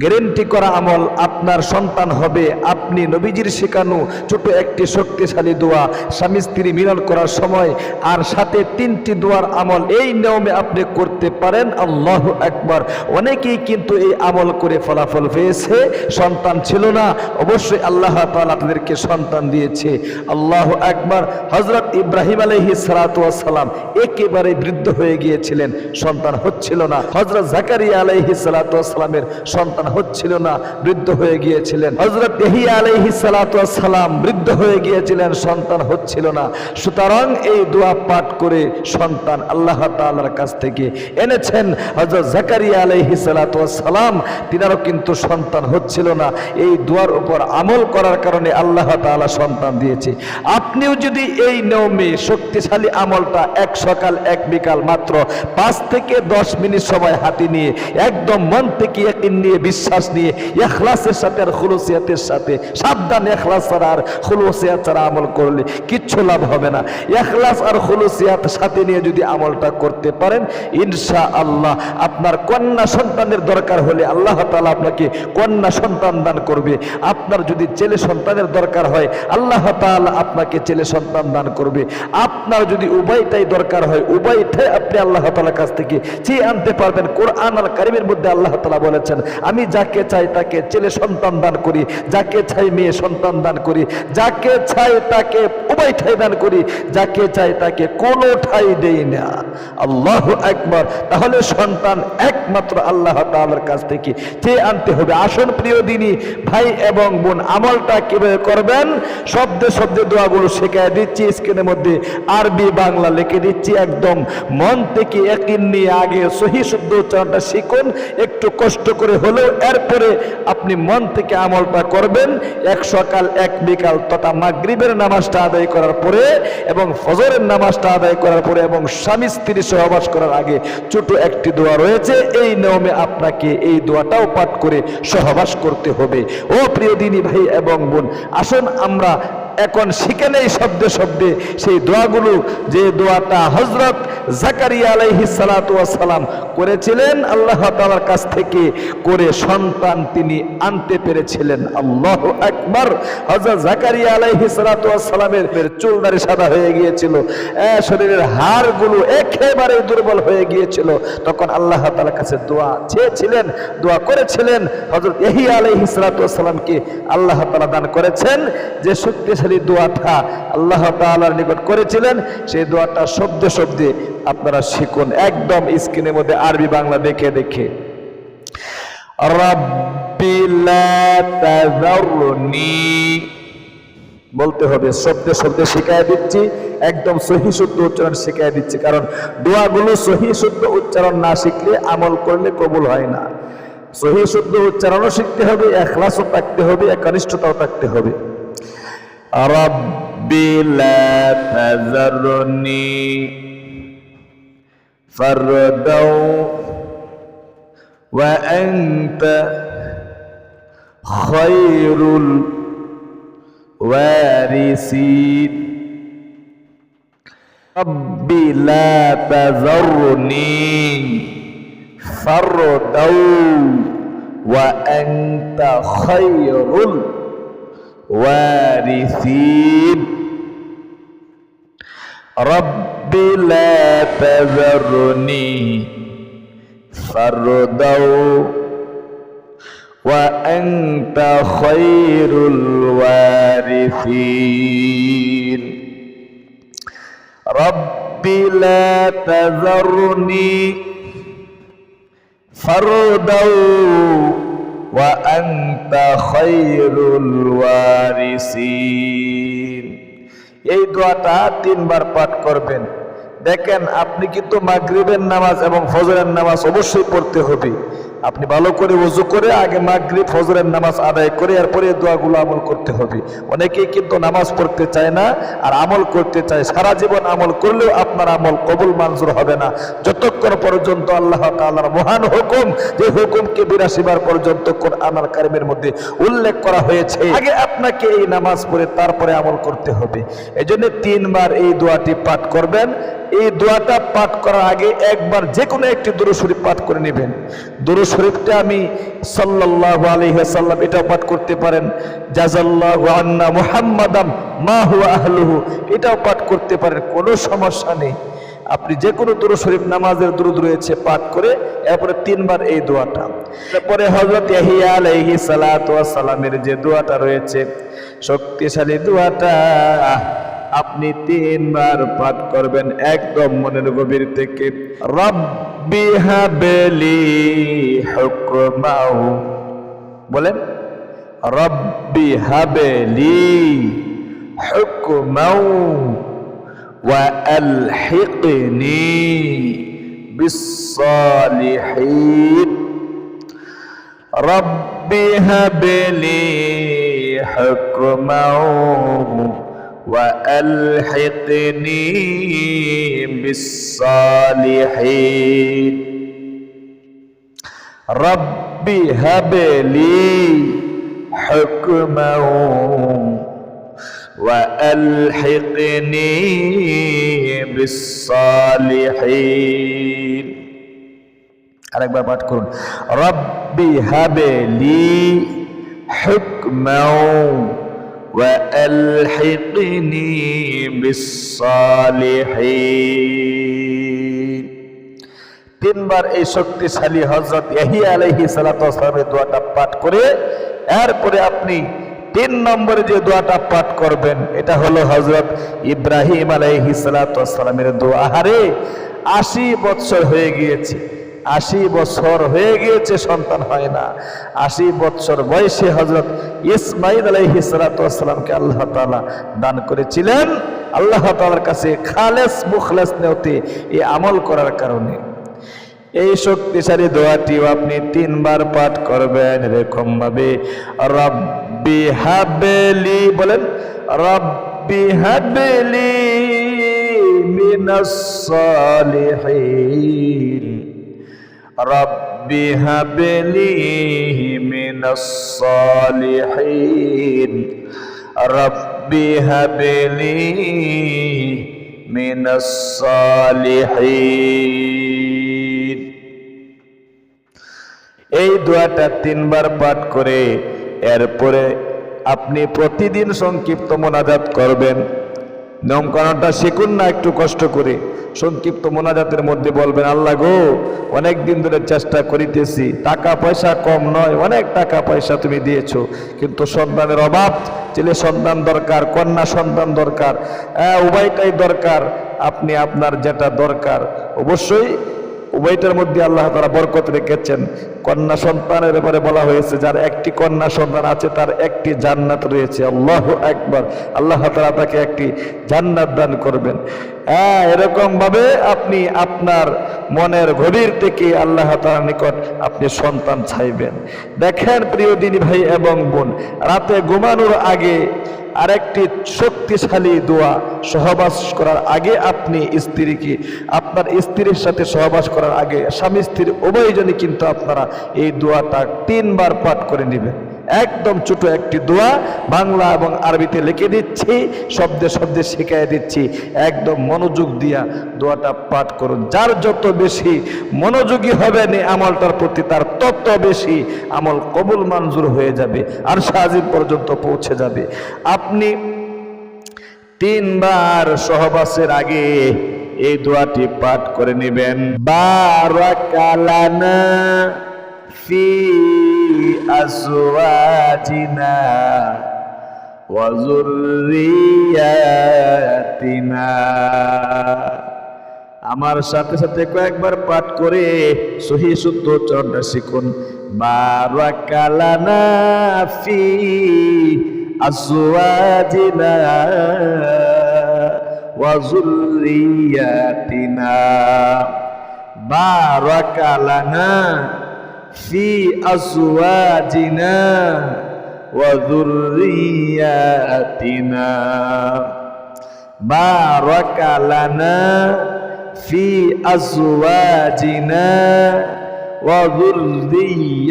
Guarantee করা আমল, আপনার সন্তান হবে। আপনি নবীজির শেখানো ছোট একটি শক্তিশালী দোয়া স্বামী স্ত্রী মিলন করার সময় আর সাথে তিনটি দোয়ার আমল এই নিয়মে আপনি করতে পারেন। আল্লাহ একবার অনেকেই কিন্তু এই আমল করে ফলাফল পেয়েছে, সন্তান ছিল না। অবশ্যই আল্লাহ তাআলা তাদেরকে সন্তান দিয়েছে। আল্লাহ একবার হজরত ইব্রাহিম আলহি সালাম একেবারে বৃদ্ধ হয়ে গিয়েছিলেন, সন্তান হচ্ছিল না। হজরত জাকারিয়া আলাইহি সালামের সন্তান হচ্ছিল না, বৃদ্ধ হয়ে গিয়েছিলেন। হজরত আলাইহি সালাম বৃদ্ধ হয়ে গিয়েছিলেন, সন্তান হচ্ছিল না। সুতরাং এই দোয়া পাঠ করে সন্তান আল্লাহ তাআলার কাছ থেকে এনেছেন। হজরত জাকারিয়া আলাইহি সালাম তিনারও কিন্তু সন্তান হচ্ছিল না। এই দোয়ার উপর আমল করার কারণে আল্লাহ তাআলা সন্তান দিয়েছে। আপনিও যদি এই নিয়মে শক্তিশালী আমলটা এক সকাল, এক বিকাল মাত্র পাঁচ থেকে দশ মিনিট সময় হাতে নিয়ে একদম মন থেকে নিয়ে বিশ্বাস নিয়ে, এখলাসের সাথে আর খুলুসিয়াতের সাথে, সাবধান এখলাস ছাড়া আর খুলুসিয়াত ছাড়া আমল করলে কিচ্ছু লাভ হবে না। এখলাস আর খুলুসিয়াত সাথে নিয়ে যদি আমলটা করতে পারেন ইনশা আল্লাহ আপনার কন্যা সন্তানের দরকার হলে আল্লাহ তাআলা আপনাকে কন্যা সন্তান দান করবে। আপনার যদি ছেলে সন্তানের দরকার হয়, আল্লাহ তাআলা আপনাকে ছেলে সন্তান দান করবে। আপনার যদি উভয়টাই দরকার হয় উভয়টাই আপনি আল্লাহ তাআলার কাছ থেকে চেয়ে আনতে পারবেন। কোরআন আল কারিমের মধ্যে আল্লাহ তালা বলেছেন আমি যাকে চাই তাকে ছেলে সন্তান দান করি, যাকে চাই মেয়ে সন্তান দান করি, যাকে চাই তাকে উভয়টাই দান করি, যাকে চাই তাকে কোনো ঠাই দেই না। আল্লাহ একবার তাহলে সন্তান একমাত্র আল্লাহ তাআলার কাছ থেকে চেয়ে আনতে হবে। আসন প্রিয় দিনই ভাই এবং বোন, আমলটা কীভাবে করবেন? শব্দে শব্দে দোয়াগুলো শেখায় দিচ্ছি, স্ক্রিনের মধ্যে আরবি, বাংলা লিখে দিচ্ছি একদম। মন থেকে একিন নিয়ে আগে সহি শুদ্ধ উচ্চারণটা শিখুন, একটু কষ্ট করে হলেও এরপরে আপনি মন থেকে আমলটা করবেন। এক সকাল, এক বিকাল তথা মাগরিবের নামাজটা আদায় করার পরে এবং ফজরের নামাজটা আদায় করার পরে এবং স্বামী স্ত্রী সহবাস করার আগে ছোট একটি দোয়া রয়েছে। এই নিয়মে আপনাকে এই দোয়াটাও পাঠ করে সহবাস করতে হবে। ও প্রিয় দিনী ভাই এবং বোন, আসুন আমরা এখন শিখে নেই শব্দে শব্দে সেই দোয়াগুলো। যে দোয়াটা হজরত জাকারিয়া আলাইহি সালাম করেছিলেন, আল্লাহ তাআলার কাছ থেকে করে সন্তান তিনি আনতে পেরেছিলেন। আল্লাহ একবার হজরত জাকারিয়া আলাইহি সালামের চুল দাড়ি সাদা হয়ে গিয়েছিল। শরীরের হাড়গুলো একেবারে দুর্বল হয়ে গিয়েছিল। তখন আল্লাহ তাআলার কাছে দোয়া চেয়েছিলেন, দোয়া করেছিলেন। হজরত এহিয়া আলাইহি সালামকে আল্লাহ তাআলা দান করেছেন যে শক্তিশালী দোয়াটা আল্লাহ তাআলার নিকট করেছিলেন। সেই দোয়াটা শব্দে শব্দে আপনারা শিখুন, একদম স্ক্রিনের মধ্যে আরবি বাংলা দেখে দেখে। বলতে হবে, শব্দে শব্দে শিখাই দিচ্ছি, একদম সহি শুদ্ধ উচ্চারণ শিখাই দিচ্ছি, কারণ দোয়াগুলো সহি শুদ্ধ উচ্চারণ না শিখলে আমল করলে কবুল হয় না। সহি শুদ্ধ উচ্চারণও শিখতে হবে, এখলাসও থাকতে হবে, একনিষ্ঠতাও থাকতে হবে। লা তাযারনি فارضوا وأنت خير الوارثين. رب لا تذرني فردا وأنت خير الوارثين. رب لا تذرني فردا وأنت خير الوارثين. رب لا تذرني فردا وأنت خير الوارثين. এই দোয়াটা তিনবার পাঠ করবেন। দেখেন, আপনি কিন্তু মাগরিবের নামাজ এবং ফজরের নামাজ অবশ্যই পড়তে হবে। আপনি ভালো করে উজু করে আগে মাগরিব, ফজরের নামাজ আদায় করে এরপরে দোয়াগুলো আমল করতে হবে। অনেকেই কিন্তু নামাজ পড়তে চায় না আর আমল করতে চায়। সারা জীবন আমল করলেও আপনার আমল কবুল মঞ্জুর হবে না। যতক্ষণ পর্যন্ত আল্লাহ তাআলার মহান হুকুম, যে হুকুমকে বিরাশি বার পর্যন্ত আল কারিমের মধ্যে উল্লেখ করা হয়েছে, আগে আপনাকে এই নামাজ পড়ে তারপরে আমল করতে হবে। এই জন্য তিনবার এই দোয়াটি পাঠ করবেন। এই দোয়াটা পাঠ করার আগে একবার যে কোনো একটি দুরু শরীফ পাঠ করে নেবেন। দুরু শরীফটা আমি সাল্লাল্লাহু আলাইহি ওয়াসাল্লাম এটাও পাঠ করতে পারেন। জাজাল্লাহু আন্না মুহাম্মাদাম মা হুয়া আহলুহু এটাও পাঠ করতে পারেন, কোনো সমস্যা নেই। আপনি যে কোনো দুরু শরীফ নামাজের দুরুদ রয়েছে, পাঠ করে এরপরে তিনবার এই দোয়াটা। তারপরে হজরত ইয়াহিয়া আলাইহি সালাতু সালামের যে দোয়াটা রয়েছে, শক্তিশালী দোয়াটা। আপনি তিনবার পাঠ করবেন একদম মনের গভীর থেকে রব্বি হাবেলি হুকমাউ বলেন রব্বি হাবেলি হুকমাউ وألحقني بالصالحين رب هب لي حكما وألحقني بالصالحين رب هب لي حكما وألحقني بالصالحين আরেকবার পাঠ করুন রব্বি হাবেলি হুকমাও وألحقني بالصالحين তিনবার এই শক্তিশালী হজরত ইয়াহিয়া আলাইহি সালামের দোয়াটা পাঠ করে এরপরে আপনি তিন নম্বরে যে দোয়াটা পাঠ করবেন এটা হলো হজরত ইব্রাহিম আলাইহি সালামের দোয়া আহারে আশি বৎসর হয়ে গিয়েছে আশি বছর হয়ে গিয়েছে, সন্তান হয় না। আশি বছর বয়সে হজরত ইসমাইল আলাইহি সালাতামকে আল্লাহ তাআলা দান করেছিলেন। আল্লাহ তাআলার কাছে খালেস মুখলেস নেওতে এই আমল করার কারণে। এই শক্তিশালী দোয়াটিও আপনি তিনবার পাঠ করবেন, এরকম ভাবে রব্বি হাবেলি, বলেন, রব্বি হাবেলি মিনাস সালিহিন। রব্বি হাবেলি মিনাস সালিহিন। রব্বি হাবেলি মিনাস সালিহিন। এই দোয়াটা তিনবার পাঠ করে এরপরে আপনি প্রতিদিন সংক্ষিপ্ত মোনাজাত করবেন। নিয়মকানুনটা শিখুন না একটু কষ্ট করে। সংক্ষিপ্ত মোনাজাতের মধ্যে বলবেন, আল্লাহ গো, অনেক দিন ধরে চেষ্টা করিতেছি। টাকা পয়সা কম নয়, অনেক টাকা পয়সা তুমি দিয়েছ। কিন্তু সন্তানের অভাব, ছেলে সন্তান দরকার, কন্যা সন্তান দরকার হ্যাঁ উভয়টাই দরকার, আপনি আপনার যেটা দরকার। অবশ্যই উভয়টার মধ্যে আল্লাহ তারা বরকত রেখেছেন। কন্যা সন্তানের ব্যাপারে বলা হয়েছে, যার একটি কন্যা সন্তান আছে, তার একটি জান্নাত রয়েছে। আল্লাহ একবার আল্লাহ তারা তাকে একটি জান্নাত দান করবেন। হ্যাঁ এরকমভাবে আপনি আপনার মনের গভীর থেকে আল্লাহ তালার নিকট আপনি সন্তান চাইবেন। দেখেন প্রিয় দিনী ভাই এবং বোন, রাতে ঘুমানোর আগে আরেকটি শক্তিশালী দোয়া সহবাস করার আগে আপনি স্ত্রীকে, আপনার স্ত্রীর সাথে সহবাস করার আগে স্বামী স্ত্রীর উভয়জনই কিন্তু আপনারা এই দোয়াটা তিনবার পাঠ করে নেবেন একদম ছোট একটি দোয়া বাংলা এবং আরবিতে লিখে দিচ্ছি, শব্দে শব্দে শিখিয়ে দিচ্ছি। একদম মনোযোগ দিয়া দোয়াটা পাঠ করুন। যার যত বেশি মনোযোগী হবেন, এই আমলটার প্রতি তার তত বেশি আমল কবুল মঞ্জুর হয়ে যাবে আর সাজিব পর্যন্ত পৌঁছে যাবে। আপনি তিনবার সহবাসের আগে এই দোয়াটি পাঠ করে নেবেন। বারাকালানা। আজওয়াজিনা ওয়া যুররিয়াতিনা আমার সাথে সাথে কয়েকবার পাঠ করে সহি শুদ্ধ উচ্চারণটা শিখুন। বারাকালানা ফি আজওয়াজিনা ওয়া যুররিয়াতিনা। বারাকালানা في أزواجنا وذرياتنا. بارك لنا في أزواجنا وذرياتنا.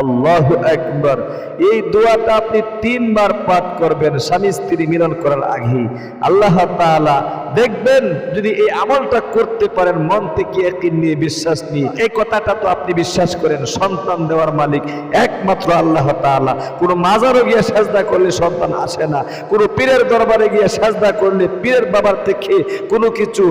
আল্লাহ একবার এই দোয়াটা আপনি তিনবার পাঠ করবেন, স্বামী স্ত্রী মিলন করার আগেই। আল্লাহ তাআলা দেখবেন যদি এই আমলটা করতে পারেন, মন থেকে একই নিয়ে বিশ্বাস নিয়ে। এই কথাটা তো আপনি বিশ্বাস করেন, সন্তান দেওয়ার মালিক একমাত্র আল্লাহ তাআলা। কোনো মাজারও গিয়ে সাজদা করলে সন্তান আসে না। কোনো পীরের দরবারে গিয়ে সাজদা করলে পীরের বাবার থেকে কোনো কিছু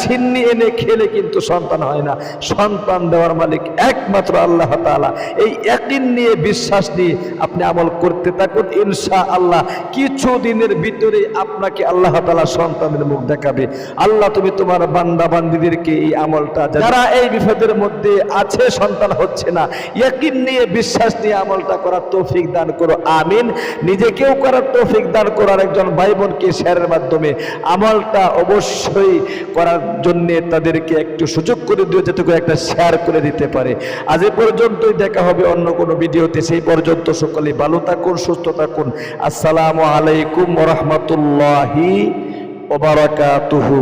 সিন্নি এনে খেলে কিন্তু সন্তান হয় না। সন্তান দেওয়ার মালিক একমাত্র আল্লাহ তাআলা। এই একদিন নিয়ে বিশ্বাস নিয়ে আপনি আমল করতে থাকুন ইনশা আল্লাহ কিছু দিনের ভিতরে আপনাকে আল্লাহ তালা সন্তানের মুখ দেখাবে। আল্লাহ, তুমি তোমার বান্দা বান্দিদেরকে এই আমলটা যারা এই বিপদের মধ্যে আছে, সন্তান হচ্ছে না ইয়াকিন নিয়ে বিশ্বাস নিয়ে আমলটা করার তৌফিক দান করো। আমিন। নিজেকেও করার তৌফিক দান করার একজন ভাই বোনকে শেয়ারের মাধ্যমে। আমলটা অবশ্যই করার জন্য তাদেরকে একটু সুযোগ করে দিয়ে যেটুকু একটা শেয়ার করে দিতে পারে। আজ এ পর্যন্তই দেখা হবে অন্য কোনো ভিডিওতে সেই পর্যন্ত সকলে ভালো থাকুন সুস্থ থাকুন। আসসালামু আলাইকুম রহমতুল্লাহি ওবারাকাতুহু